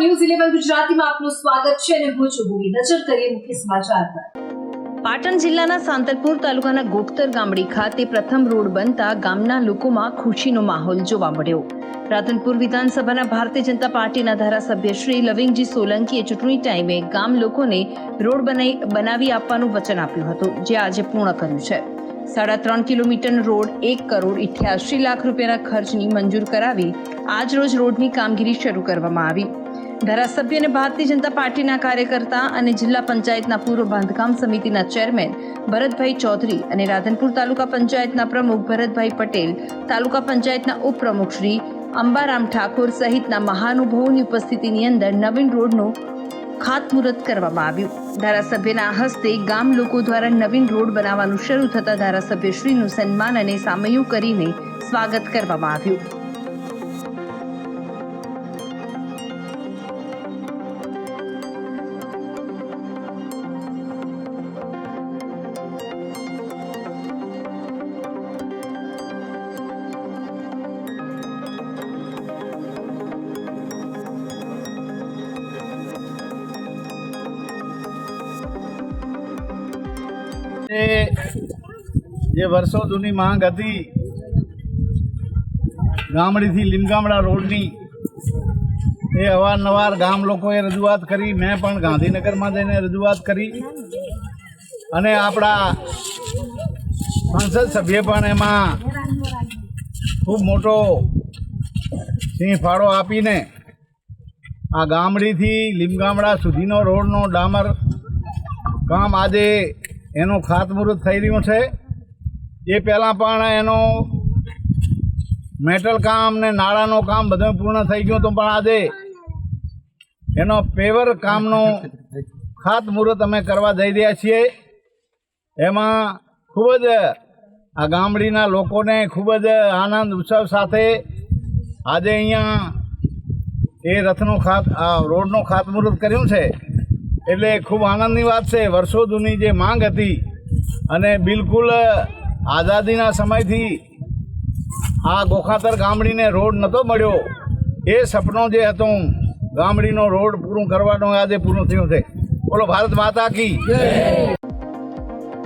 News eleven ગુજરાતીમાં આપનું સ્વાગત છે અને હું છું ભૂમિ. નજર કરીએ મુખ્ય સમાચાર પર. પાટણ જિલ્લાના સાંતલપુર તાલુકાના ગોખતર ગામડી ખાતે પ્રથમ રોડ બનતા ગામના લોકોમાં ખુશીનો માહોલ જોવા મળ્યો. રાધનપુર વિધાનસભાના ભારતીય જનતા પાર્ટીના ધારાસભ્ય શ્રી લવિંગજી સોલંકીએ ચૂંટણી ટાઈમે ગામ લોકોને રોડ બનાવી બનાવી આપવાનું વચન આપ્યું હતું, જે આજે પૂર્ણ કર્યું છે. સાડા ત્રણ કિલોમીટર રોડ, એક કરોડ ઇઠ્યાસી લાખ રૂપિયાના ખર્ચની મંજૂર કરાવી આજ રોજ રોડની કામગીરી શરૂ કરવામાં આવી. ધારાસભ્ય અને ભારતીય જનતા પાર્ટીના કાર્યકર્તા અને જિલ્લા પંચાયતના પૂર્વ બાંધકામ સમિતિના ચેરમેન ભરતભાઈ ચૌધરી અને રાધનપુર તાલુકા પંચાયતના પ્રમુખ ભરતભાઈ પટેલ, તાલુકા પંચાયતના ઉપપ્રમુખ શ્રી અંબારામ ઠાકોર સહિતના મહાનુભાવોની ઉપસ્થિતિની અંદર નવીન રોડનું ખાતમુહૂર્ત કરવામાં આવ્યું. ધારાસભ્યના હસ્તે ગામ લોકો દ્વારા નવીન રોડ બનાવવાનું શરૂ થતા ધારાસભ્યશ્રીનું સન્માન અને સામયું કરીને સ્વાગત કરવામાં આવ્યું. એ જે વર્ષો જૂની માંગ હતી, ગામડીથી લીમગામડા રોડની, એ અવારનવાર ગામ લોકોએ રજૂઆત કરી. મેં પણ ગાંધીનગરમાં જઈને રજૂઆત કરી. અને આપણા સંસદ સભ્ય પણ એમાં ખૂબ મોટો સિંહ ફાળો આપીને આ ગામડીથી લીમગામડા સુધીનો રોડનો ડામર કામ આજે એનું ખાતમુહૂર્ત થઈ રહ્યું છે. એ પહેલાં પણ એનો મેટલ કામ ને નાળાનું કામ બધું પૂર્ણ થઈ ગયું હતું પણ આજે એનો પેવર કામનું ખાતમુહૂર્ત અમે કરવા જઈ રહ્યા છીએ. એમાં ખૂબ જ આ ગામડીના લોકોને ખૂબ જ આનંદ ઉત્સવ સાથે આજે અહીંયા એ રથનું ખાત, આ રોડનું ખાતમુહૂર્ત કર્યું છે. એટલે ખૂબ આનંદની વાત છે. વર્ષો જૂની જે માંગ હતી અને બિલકુલ આઝાદીના સમયથી આ ગોખાતર ગામડીને રોડ નહોતો મળ્યો. એ સપનો જે હતું, ગામડીનો રોડ પૂરું કરવાનો આજે પૂરું થયું છે. બોલો, ભારત માતા કી